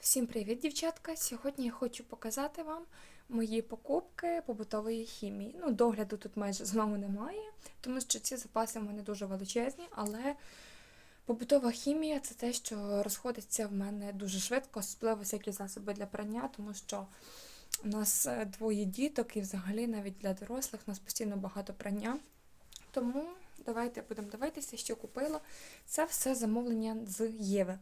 Всім привіт, дівчатка! Сьогодні я хочу показати вам мої покупки побутової хімії. Ну, догляду тут майже знову немає, тому що ці запаси в мене дуже величезні, але побутова хімія це те, що розходиться в мене дуже швидко, особливо всякі засоби для прання, тому що у нас е, двоє діток і взагалі навіть для дорослих у нас постійно багато прання. Тому давайте будемо дивитися, що купила. Це все замовлення з Єви.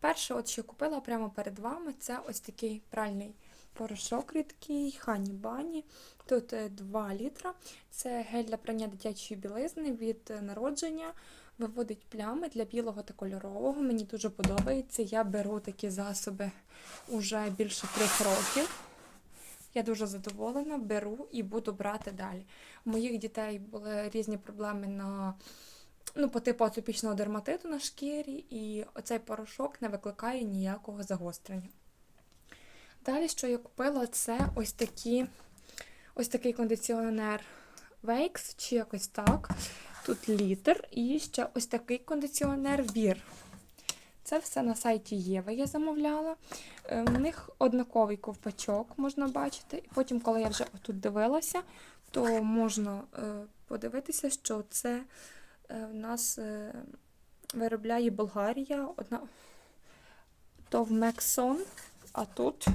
Перше, от що купила прямо перед вами, це ось такий пральний порошок рідкий, хані бані. Тут е, 2 літра. Це гель для прання дитячої білизни від е, народження. Виводить плями для білого та кольорового. Мені дуже подобається. Я беру такі засоби уже більше трьох років. Я дуже задоволена, беру і буду брати далі. У моїх дітей були різні проблеми на ну, по типу атопічного дерматиту на шкірі, і оцей порошок не викликає ніякого загострення. Далі, що я купила, це ось такі, ось такий кондиціонер Wakes, чи якось так. Тут літр, і ще ось такий кондиціонер Вір. Це все на сайті Єви я замовляла. Е, У них однаковий ковпачок, можна бачити. І потім, коли я вже тут дивилася, то можна е, подивитися, що це в нас е, виробляє Болгарія, одна то в Мексон, а тут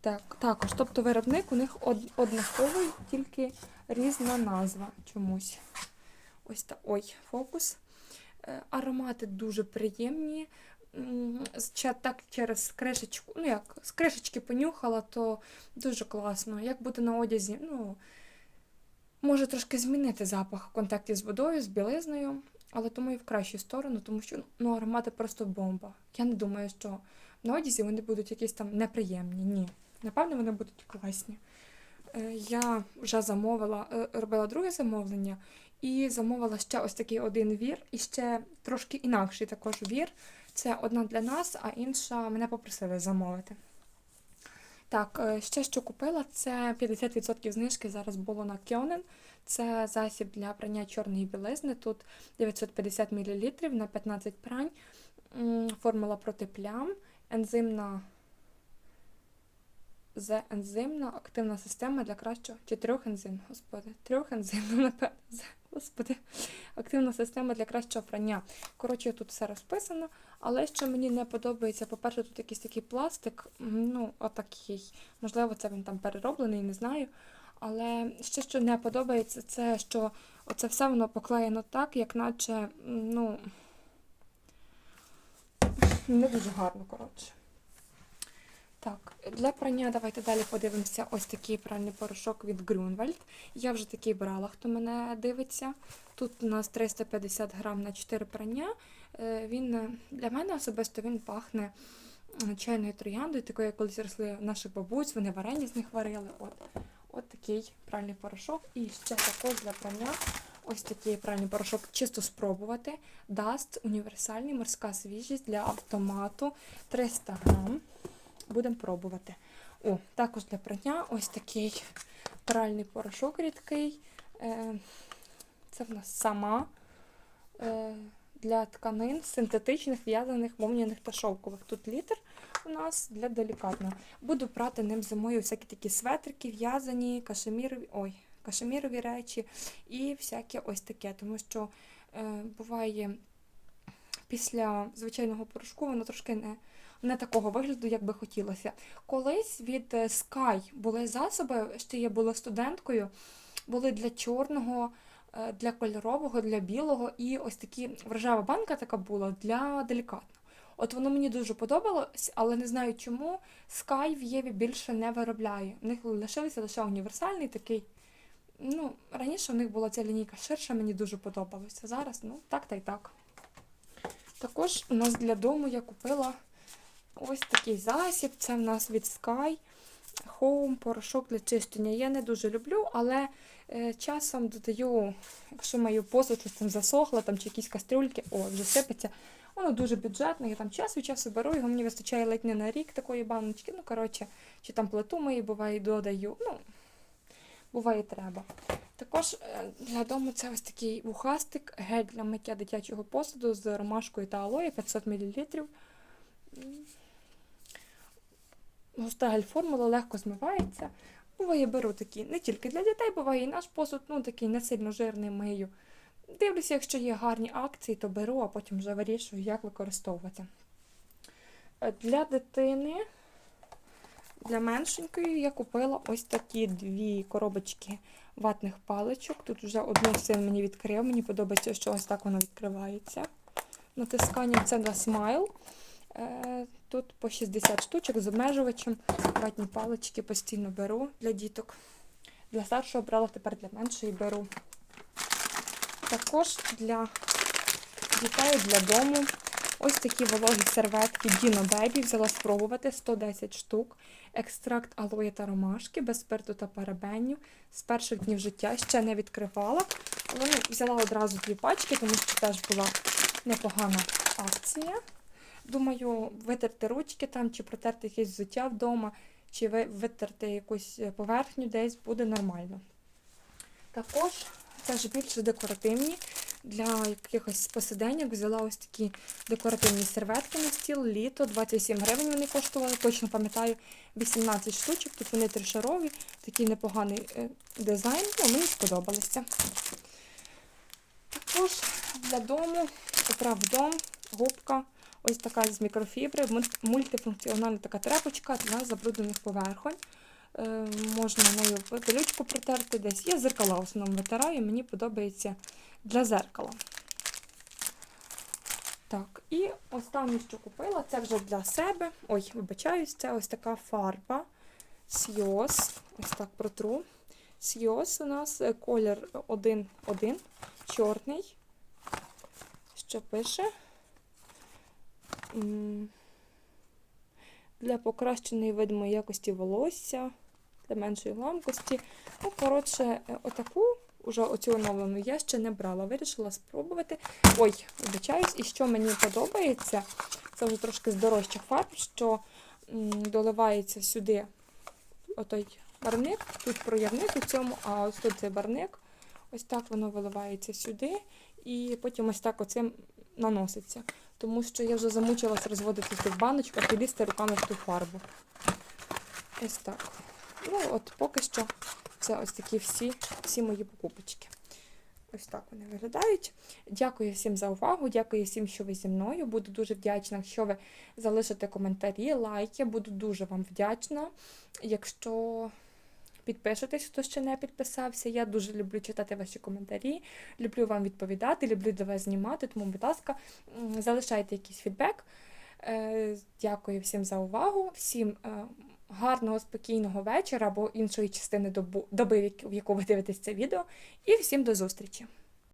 так, також. Тобто виробник у них од- однаковий, тільки різна назва чомусь. Ось так. Ой, фокус. Е, Аромати дуже приємні. Так через кришечку, ну як, з кришечки понюхала, то дуже класно. Як буде на одязі, ну, може трошки змінити запах в контакті з водою, з білизною, але тому і в кращу сторону, тому що ну, аромати просто бомба. Я не думаю, що на одязі вони будуть якісь там неприємні. Ні. Напевно, вони будуть класні. Е, Я вже замовила, е, робила друге замовлення і замовила ще ось такий один вір, і ще трошки інакший також вір. Це одна для нас, а інша мене попросили замовити. Так, е, ще що купила, це 50% знижки зараз було на Кьонен. Це засіб для прання чорної білизни. Тут 950 мл на 15 прань. Формула проти плям, ензимна З ензимна активна система для кращого чи трьохензим, господи, трьохензимна, напевно, З, господи, активна система для кращого прання. Коротше, тут все розписано, але що мені не подобається, по-перше, тут якийсь такий пластик, ну, отакий, можливо, це він там перероблений, не знаю. Але ще що не подобається, це що оце все воно поклеєно так, як наче, ну, не дуже гарно, коротше. Так, для прання давайте далі подивимося ось такий пральний порошок від Grunwald. Я вже такий брала, хто мене дивиться. Тут у нас 350 грам на 4 прання. Е, Він е, для мене особисто він пахне чайною трояндою, такою, як колись росли наших бабусь, вони варені з них варили. От, от такий пральний порошок. І ще також для прання ось такий пральний порошок чисто спробувати. Даст універсальний морська свіжість для автомату 300 грам. Будемо пробувати. О, також для прання ось такий пральний порошок рідкий. Е, Це в нас сама е, для тканин синтетичних, в'язаних, вовняних та шовкових. Тут літр у нас для делікатного. Буду прати ним зимою всякі такі светрики, в'язані, кашемірові, ой, кашемірові речі і всяке ось таке. Тому що е, буває після звичайного порошку воно трошки не не такого вигляду, як би хотілося. Колись від е, Sky були засоби, ще я була студенткою, були для чорного, для кольорового, для білого, і ось такі рожева банка така була для делікатного. От воно мені дуже подобалось, але не знаю чому Sky в Єві більше не виробляє. У них лишився лише універсальний такий. Ну, раніше у них була ця лінійка ширша, мені дуже подобалося. Зараз, ну, так та й так. Також у нас для дому я купила ось такий засіб. Це в нас від Sky Home порошок для чищення. Я не дуже люблю, але е, часом додаю, якщо мою посуд щось там засохло, там чи якісь кастрюльки, о, вже сипеться. Воно дуже бюджетне, я там час від часу беру, його мені вистачає ледь не на рік такої баночки. Ну, коротше, чи там плиту мої буває додаю. Ну, буває треба. Також е, для дому це ось такий вухастик, гель для миття дитячого посуду з ромашкою та алоє 500 мл. Густагель формула легко змивається. Буває, беру такі не тільки для дітей, буває і наш посуд, ну такий не сильно жирний мию. Дивлюся, якщо є гарні акції, то беру, а потім вже вирішую, як використовувати. Е, Для дитини, для меншенької, я купила ось такі дві коробочки ватних паличок. Тут вже одну син мені відкрив. Мені подобається, що ось так воно відкривається. Натисканням це на смайл. Тут по 60 штучок з обмежувачем. Ватні палички постійно беру для діток. Для старшого брала, тепер для меншої беру. Також для дітей, для дому. Ось такі вологі серветки Dino Baby взяла спробувати 110 штук. Екстракт алої та ромашки без спирту та парабенів. З перших днів життя ще не відкривала. Але взяла одразу дві пачки, тому що теж була непогана акція. Думаю, витерти ручки там, чи протерти якесь взуття вдома, чи витерти якусь е, поверхню десь буде нормально. Також це ж більше декоративні. Для якихось посиденьок взяла ось такі декоративні серветки на стіл. Літо 27 гривень вони коштували, точно пам'ятаю, 18 штучок. Тут вони тришарові, такий непоганий е, дизайн. Ну, мені сподобалося. Також для дому, оправ дом, губка. Ось така з мікрофібри, мультифункціональна така тряпочка для забруднених поверхонь. Е, можна нею пилючку протерти десь. Я зеркала в основному витираю, мені подобається для зеркала. Так, і останнє, що купила, це вже для себе. Ой, вибачаюсь, це ось така фарба Сйоз. Ось так протру. Сйоз у нас е, колір 1-1, чорний. Що пише? Для покращеної видимої якості волосся, для меншої ламкості. Ну, коротше, е, отаку, уже оцю оновлену я ще не брала. Вирішила спробувати. Ой, вибачаюсь, і що мені подобається, це вже трошки з дорожчих фарб, що доливається сюди отой барник, тут проявник у цьому, а ось тут цей барник. Ось так воно виливається сюди, і потім ось так оцим наноситься. Тому що я вже замучилась розводити в баночках і лізти руками в ту фарбу. Ось так. Ну, от поки що це ось такі всі, всі мої покупочки. Ось так вони виглядають. Дякую всім за увагу, дякую всім, що ви зі мною. Буду дуже вдячна, якщо ви залишите коментарі, лайки. Буду дуже вам вдячна. Якщо підпишетесь, хто ще не підписався. Я дуже люблю читати ваші коментарі, люблю вам відповідати, люблю до вас знімати, тому, будь ласка, залишайте якийсь фідбек. Е, Дякую всім за увагу, всім е, гарного, спокійного вечора або іншої частини доби, в яку ви дивитесь це відео. І всім до зустрічі!